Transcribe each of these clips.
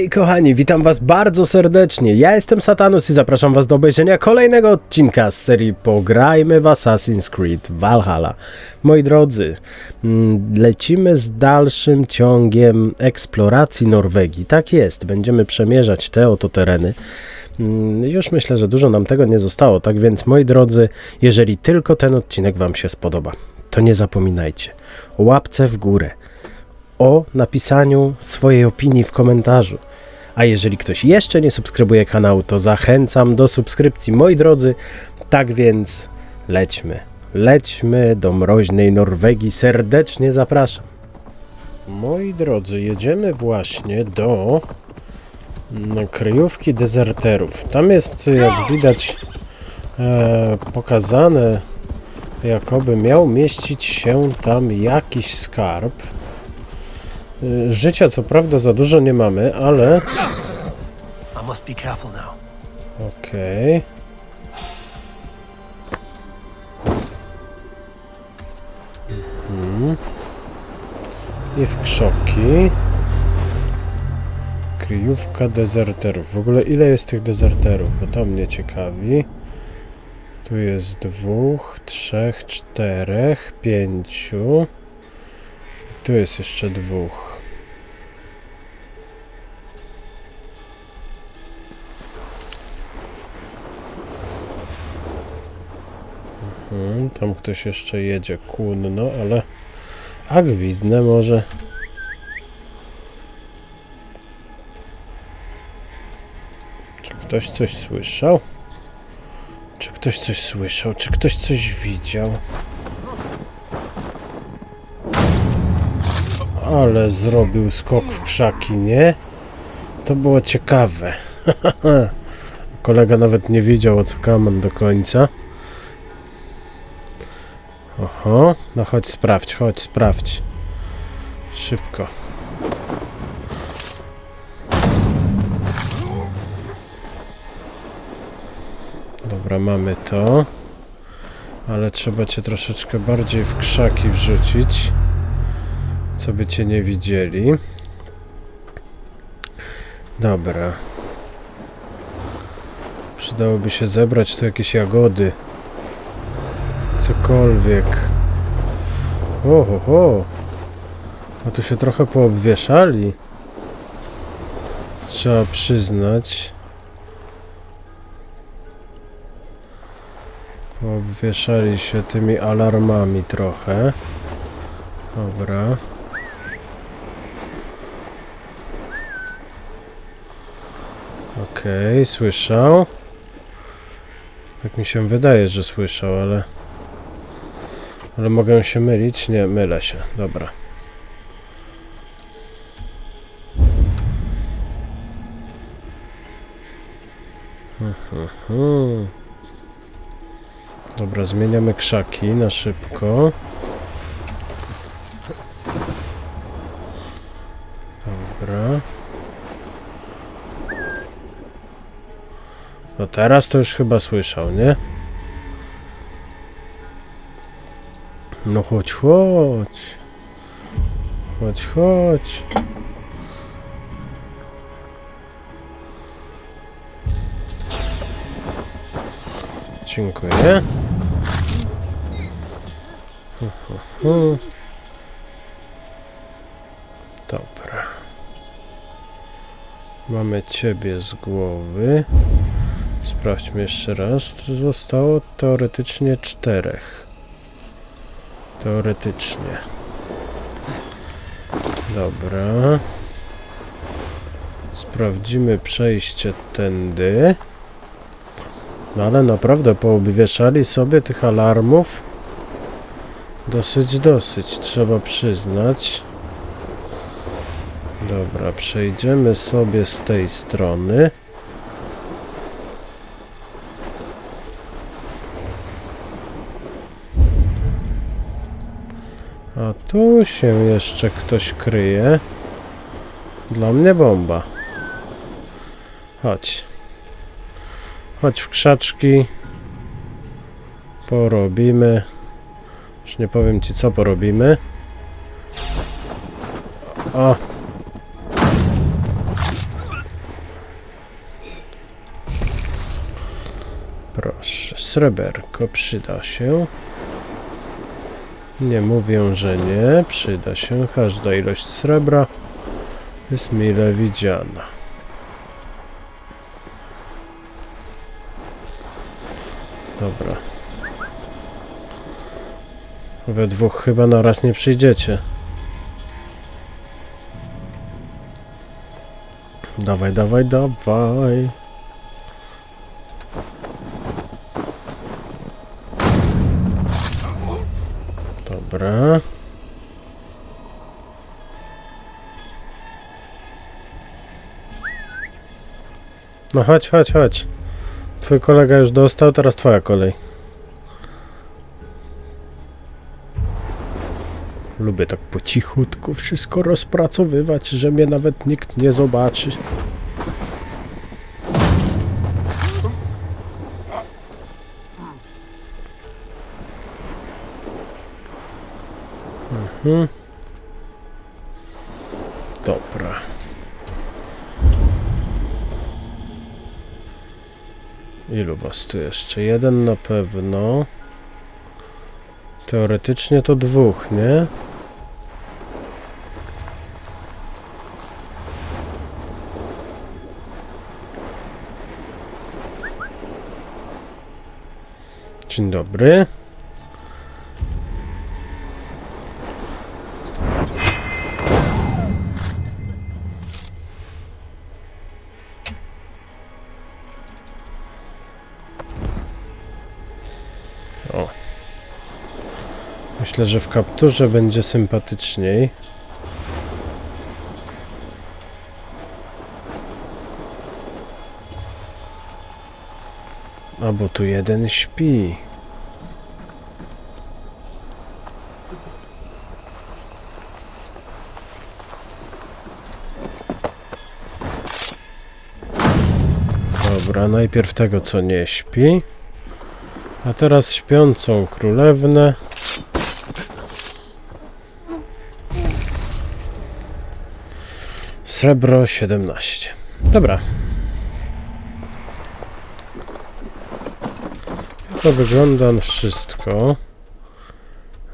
Hej kochani, witam was bardzo serdecznie. Ja jestem Satanus i zapraszam was do obejrzenia kolejnego odcinka z serii Pograjmy w Assassin's Creed Valhalla. Moi drodzy, mm, lecimy z dalszym ciągiem eksploracji Norwegii. Tak jest, będziemy przemierzać te oto tereny. Mm, Już myślę, że dużo nam tego nie zostało, tak więc moi drodzy, jeżeli tylko ten odcinek wam się spodoba, to nie zapominajcie o łapce w górę o napisaniu swojej opinii w komentarzu. A jeżeli ktoś jeszcze nie subskrybuje kanału, to zachęcam do subskrypcji, moi drodzy. Tak więc lećmy. Lećmy do mroźnej Norwegii. Serdecznie zapraszam. Moi drodzy, jedziemy właśnie do mm, kryjówki dezerterów. Tam jest, jak widać, e, pokazane, jakoby miał mieścić się tam jakiś skarb. Y, Życia co prawda za dużo nie mamy, ale okej. Mhm. I w krzoki. Kryjówka dezerterów. W ogóle ile jest tych dezerterów? Bo to mnie ciekawi. Tu jest dwóch, trzech, czterech, pięciu. Tu jest jeszcze dwóch. Mhm, tam ktoś jeszcze jedzie kunno, ale... A gwizdnę może. Czy ktoś coś słyszał? Czy ktoś coś słyszał? Czy ktoś coś widział? Ale zrobił skok w krzaki, nie? To było ciekawe. Kolega nawet nie wiedział o co kaman do końca. Oho, no chodź sprawdź, chodź sprawdź. Szybko. Dobra, mamy to. Ale trzeba cię troszeczkę bardziej w krzaki wrzucić co by cię nie widzieli. Dobra. Przydałoby się zebrać tu jakieś jagody. Cokolwiek. Oho, ho. A tu się trochę poobwieszali. Trzeba przyznać. Poobwieszali się tymi alarmami trochę. Dobra. Okej, słyszał. Tak mi się wydaje, że słyszał, ale... Ale mogę się mylić? Nie, mylę się. Dobra. Mhm. Dobra, zmieniamy krzaki na szybko. Teraz to już chyba słyszał, nie? No chodź, chodź. Chodź, chodź. Dziękuję. Dobra. Mamy ciebie z głowy. Sprawdźmy jeszcze raz. Zostało teoretycznie czterech. Teoretycznie. Dobra. Sprawdzimy przejście tędy. No ale naprawdę poobwieszali sobie tych alarmów. Dosyć, dosyć, trzeba przyznać. Dobra, przejdziemy sobie z tej strony. Tu się jeszcze ktoś kryje. Dla mnie bomba. Chodź. Chodź w krzaczki. Porobimy. Już nie powiem ci co porobimy. O! Proszę, sreberko przyda się. Nie mówię, że nie. Przyda się. Każda ilość srebra jest mile widziana. Dobra. We dwóch chyba na raz nie przyjdziecie. Dawaj, dawaj, dawaj. No chodź, chodź, chodź. Twój kolega już dostał, teraz twoja kolej. Lubię tak po cichutku wszystko rozpracowywać, że mnie nawet nikt nie zobaczy. Mhm. Dobra. Ilu was tu jeszcze? Jeden na pewno. Teoretycznie to dwóch, nie? Dzień dobry. Myślę, że w kapturze będzie sympatyczniej. A bo tu jeden śpi. Dobra, najpierw tego, co nie śpi. A teraz śpiącą królewnę. Srebro 17. Dobra. To wygląda na wszystko.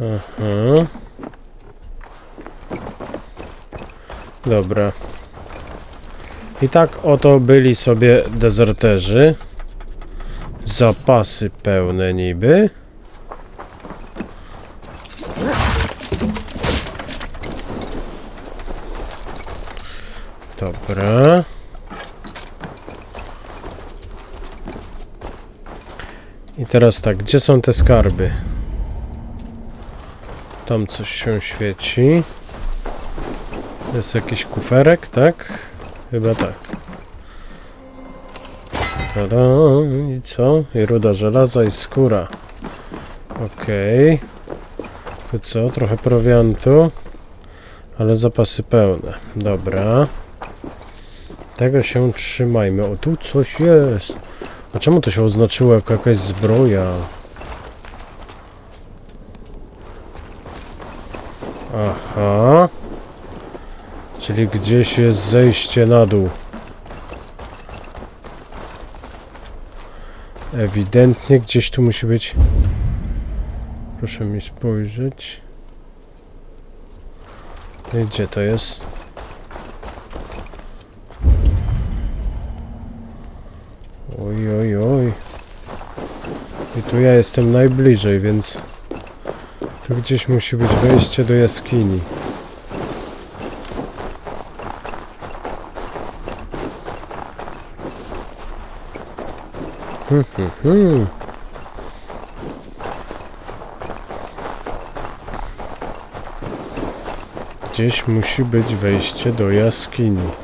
Aha. Dobra. I tak oto byli sobie dezerterzy. Zapasy pełne niby. Dobra. I teraz tak, gdzie są te skarby? Tam coś się świeci. Jest jakiś kuferek, tak? Chyba tak. Tada, i co? I ruda żelaza i skóra. Okej. To co? Trochę prowiantu. Ale zapasy pełne. Dobra. Tego się trzymajmy. O, tu coś jest. A czemu to się oznaczyło jako jakaś zbroja? Aha. Czyli gdzieś jest zejście na dół. Ewidentnie gdzieś tu musi być. Proszę mi spojrzeć. Gdzie to jest? Oj, oj, oj. I tu ja jestem najbliżej, więc tu gdzieś musi być wejście do jaskini. Hmm, hmm, hmm. Gdzieś musi być wejście do jaskini.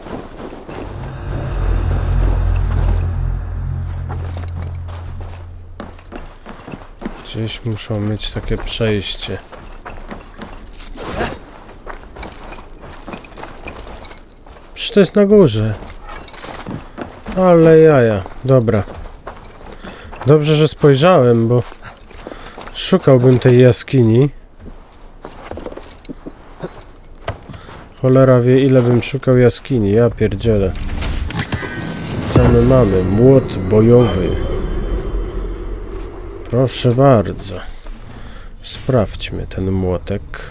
Gdzieś muszą mieć takie przejście. Przecież to jest na górze. Ale jaja. Dobra. Dobrze, że spojrzałem, bo szukałbym tej jaskini. Cholera wie, ile bym szukał jaskini. Ja pierdzielę. Co my mamy? Młot bojowy. Proszę bardzo. Sprawdźmy ten młotek.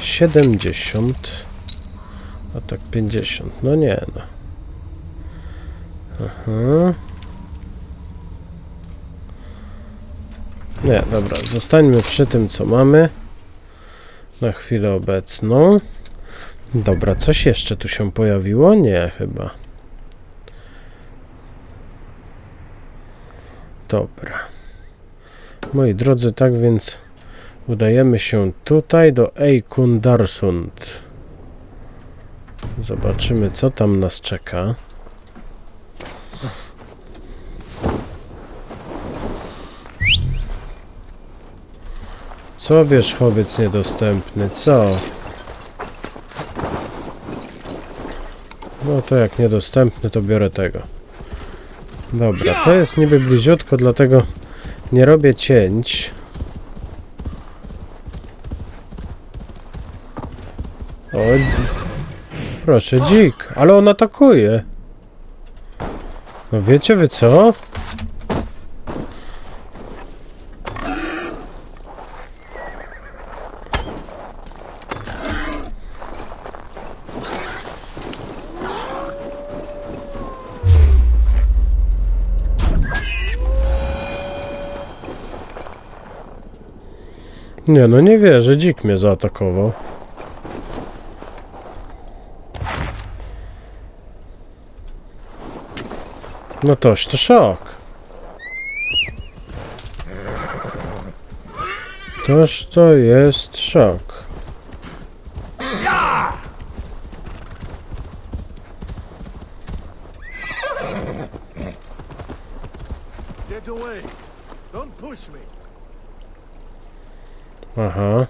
70. A tak 50. No nie no. Aha. Nie, dobra, zostańmy przy tym, co mamy. Na chwilę obecną. Dobra, coś jeszcze tu się pojawiło? Nie, chyba. Dobra. Moi drodzy, tak więc udajemy się tutaj do Eikundarsund. Zobaczymy, co tam nas czeka. Co wierzchowiec niedostępny? Co? No to jak niedostępny, to biorę tego. Dobra, to jest niby bliziutko, dlatego nie robię cięć. O, proszę, dzik, ale on atakuje. No wiecie wy co? Nie, no nie wierzę, dzik mnie zaatakował. No toż to szok. Toż to jest szok. Get away! Don't push me! Aha.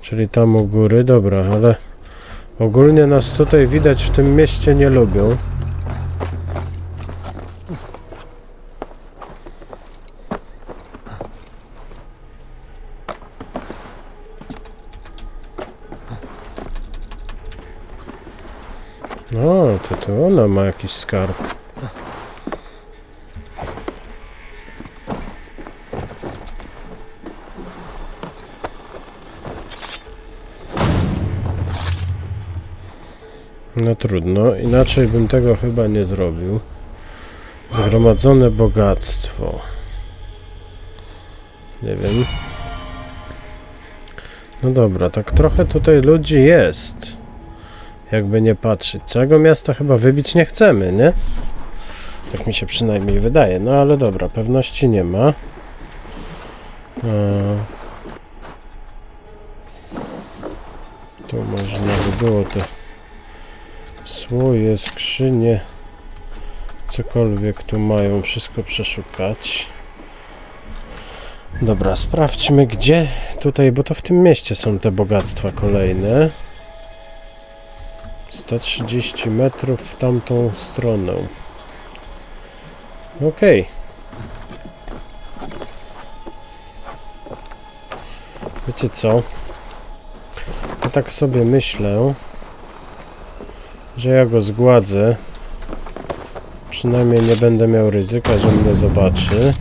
Czyli tam u góry, dobra, ale ogólnie nas tutaj widać w tym mieście nie lubią. O, to to ona ma jakiś skarb. No trudno, inaczej bym tego chyba nie zrobił. Zgromadzone bogactwo. Nie wiem. No dobra, tak trochę tutaj ludzi jest. Jakby nie patrzeć. Całego miasta chyba wybić nie chcemy, nie? Tak mi się przynajmniej wydaje. No ale dobra, pewności nie ma. Eee. Tu można by było te słoje, skrzynie, cokolwiek tu mają, wszystko przeszukać. Dobra, sprawdźmy gdzie tutaj, bo to w tym mieście są te bogactwa kolejne. 130 metrów w tamtą stronę. Okej. Wiecie co? Ja tak sobie myślę, że ja go zgładzę. Przynajmniej nie będę miał ryzyka, że mnie zobaczy.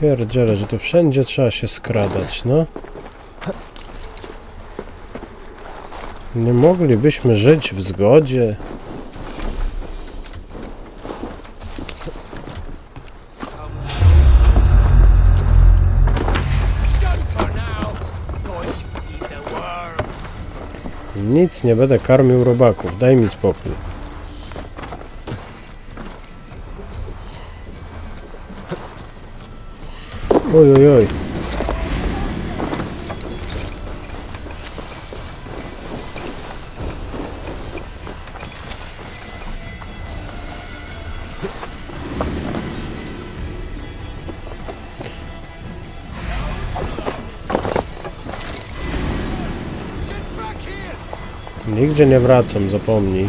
Pierdziele, że tu wszędzie trzeba się skradać, no. Nie moglibyśmy żyć w zgodzie. Nic nie będę karmił robaków, daj mi spokój. Oj, oj, oj. Nigdzie nie wracam, zapomnij.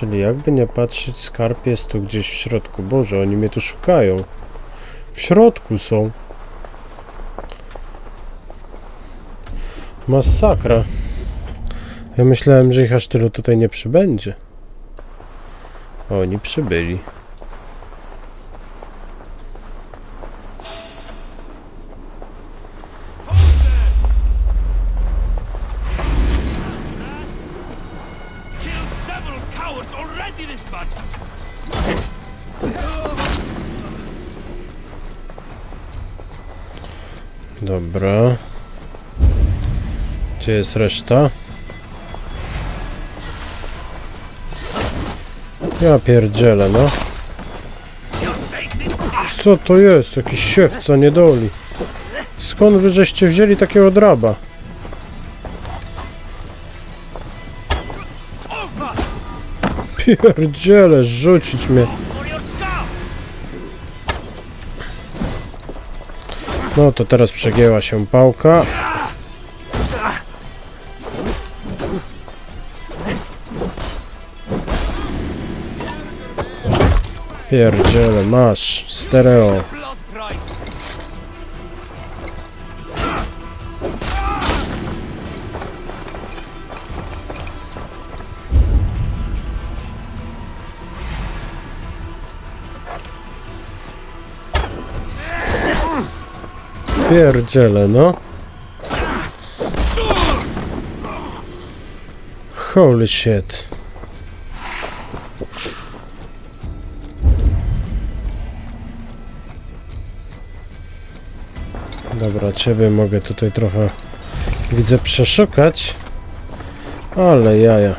Czyli jakby nie patrzeć, skarb jest tu gdzieś w środku. Boże, oni mnie tu szukają. W środku są. Masakra. Ja myślałem, że ich aż tylu tutaj nie przybędzie. Oni przybyli. Jest reszta? Ja pierdzielę, no. Co to jest? Jakiś siewca niedoli. Skąd wy żeście wzięli takiego draba? Pierdziele, rzucić mnie. No to teraz przegięła się pałka. Pierdziele, masz. Stereo. Pierdziele, no. Holy shit. Dobra, ciebie mogę tutaj trochę widzę przeszukać. Ale jaja.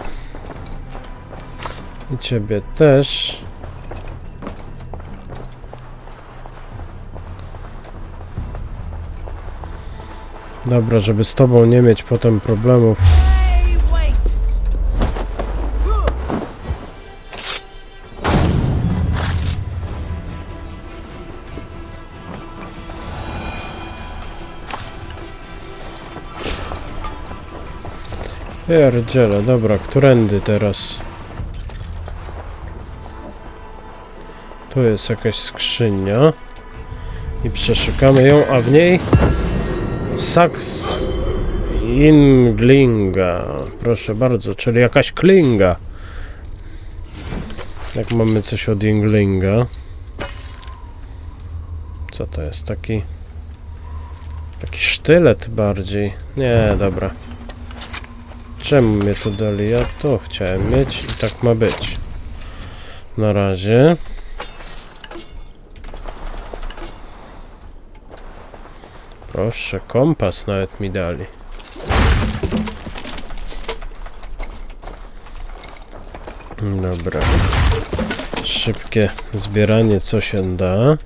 I ciebie też. Dobra, żeby z tobą nie mieć potem problemów. Pierdziele, dobra, którędy teraz? Tu jest jakaś skrzynia. I przeszukamy ją, a w niej... Saks Inglinga. Proszę bardzo, czyli jakaś klinga. Jak mamy coś od Inglinga. Co to jest? Taki... Taki sztylet bardziej. Nie, dobra. Czemu mnie to dali? Ja to chciałem mieć i tak ma być. Na razie. Proszę, kompas nawet mi dali. Dobra. Szybkie zbieranie co się da.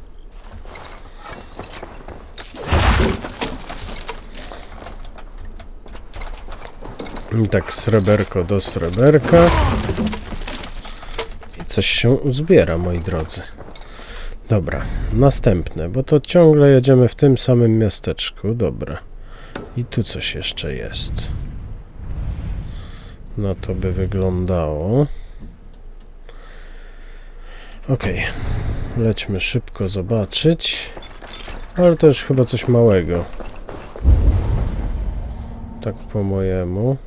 I tak sreberko do sreberka. I coś się uzbiera, moi drodzy. Dobra, następne, bo to ciągle jedziemy w tym samym miasteczku. Dobra. I tu coś jeszcze jest. No to by wyglądało. Okej. Lećmy szybko zobaczyć. Ale już chyba coś małego. Tak po mojemu.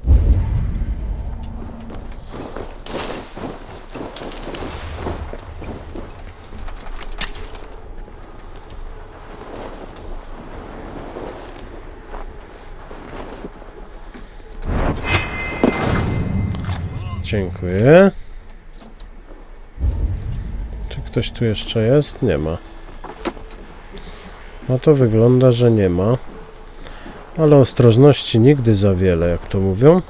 Dziękuję. Czy ktoś tu jeszcze jest? Nie ma. No to wygląda, że nie ma. Ale ostrożności nigdy za wiele, jak to mówią.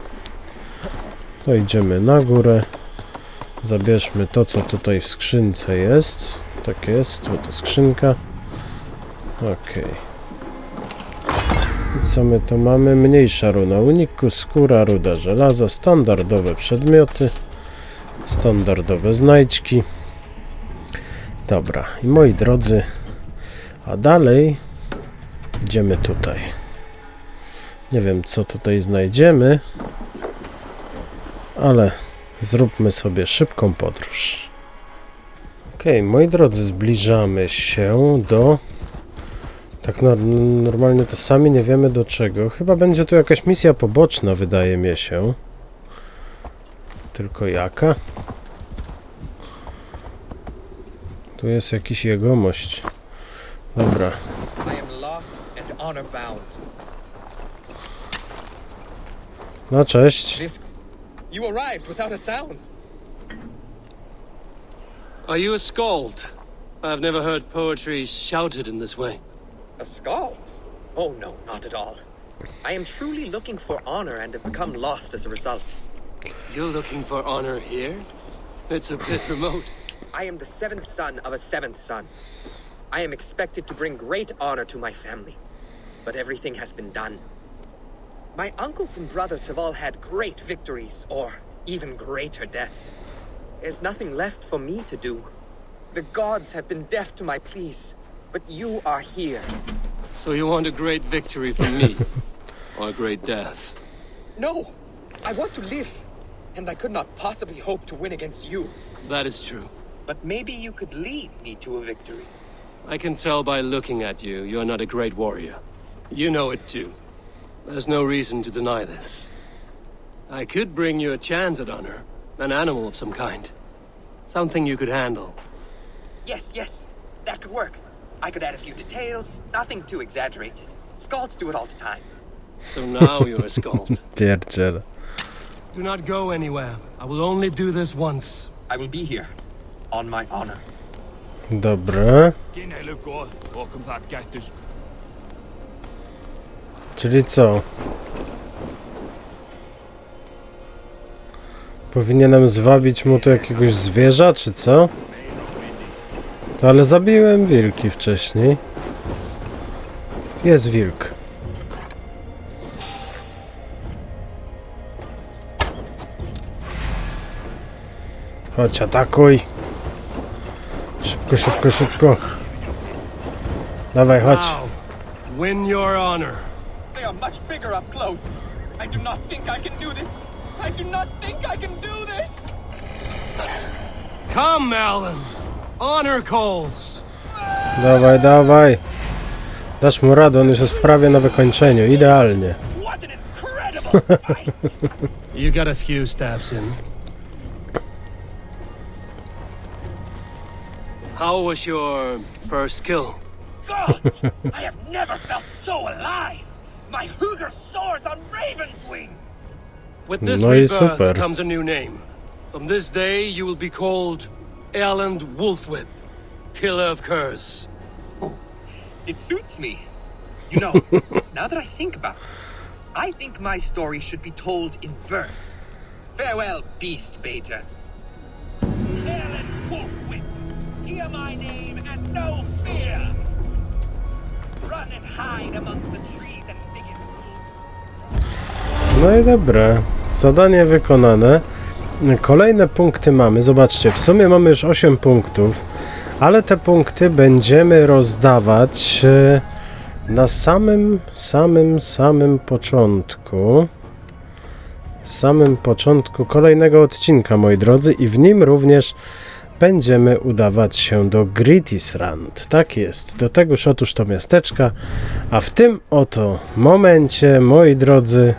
To idziemy na górę. Zabierzmy to, co tutaj w skrzynce jest. Tak jest, tu to skrzynka. Okej. I co my tu mamy? Mniejsza runa uniku, skóra, ruda żelaza, standardowe przedmioty, standardowe znajdźki. Dobra, i moi drodzy, a dalej idziemy tutaj. Nie wiem, co tutaj znajdziemy, ale Zróbmy sobie szybką podróż. Okej, moi drodzy, zbliżamy się do... Tak no, normalnie to sami nie wiemy do czego. Chyba będzie tu jakaś misja poboczna, wydaje mi się. Tylko jaka? Tu jest jakiś jegomość. Dobra. I am lost and. No cześć. This. You arrived without a sound. Are you a scald? I've never heard poetry shouted in this way. A scald? Oh no, not at all. I am truly looking for honor and have become lost as a result. You're looking for honor here? It's a bit remote. I am the seventh son of a seventh son. I am expected to bring great honor to my family. But everything has been done. My uncles and brothers have all had great victories, or even greater deaths. There's nothing left for me to do. The gods have been deaf to my pleas, but you are here. So you want a great victory from me? or a great death? No! I want to live, and I could not possibly hope to win against you. That is true. But maybe you could lead me to a victory. I can tell by looking at you, you're not a great warrior. You know it too. There's no reason to deny this. I could bring you a chance at honor. An animal of some kind. Something you could handle. Yes, yes, that could work. I could add a few details, nothing too exaggerated. Scalds do it all the time. So now you're a skald. Pierdziele. Do not go anywhere. I will only do this once. I will be here, on my honor. Dobra. Welcome back, Gactus. Czyli co? Powinienem zwabić mu tu jakiegoś zwierza, czy co? No ale zabiłem wilki wcześniej. Jest wilk. Chodź, atakuj. Szybko, szybko, szybko. Dawaj, chodź. Win your honor. They are much bigger up close. I do not think I can do this. I do not think I can do this. Come, Alan. Honor calls. Dawaj, dawaj. Dasz mu radę, on już jest prawie na wykończeniu. Idealnie. What an incredible fight! You got a few stabs in. How was your first kill? Gods! I have never felt so alive! My Hooger soars on raven's wings! With this No i rebirth super. comes a new name. From this day, you will be called Erland Wolfwhip, Killer of Curs. Oh, it suits me. You know, now that I think about it, I think my story should be told in verse. Farewell, beast beta. Erland Wolfwhip! Hear my name and no fear! Run and hide amongst the trees and thickets. No i dobra. Zadanie wykonane. Kolejne punkty mamy. Zobaczcie, w sumie mamy już 8 punktów, ale te punkty będziemy rozdawać e, na samym, samym, samym początku. Samym początku kolejnego odcinka, moi drodzy, i w nim również będziemy udawać się do Grittisrand. Tak jest, do tegoż otóż to miasteczka. A w tym oto momencie, moi drodzy,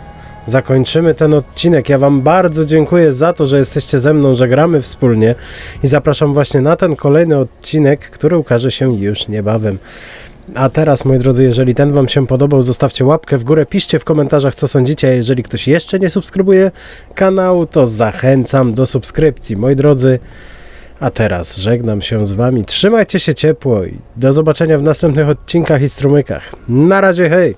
zakończymy ten odcinek. Ja Wam bardzo dziękuję za to, że jesteście ze mną, że gramy wspólnie i zapraszam właśnie na ten kolejny odcinek, który ukaże się już niebawem. A teraz, moi drodzy, jeżeli ten Wam się podobał, zostawcie łapkę w górę, piszcie w komentarzach, co sądzicie. A jeżeli ktoś jeszcze nie subskrybuje kanału, to zachęcam do subskrypcji. Moi drodzy, a teraz żegnam się z Wami. Trzymajcie się ciepło i do zobaczenia w następnych odcinkach i strumykach. Na razie, hej!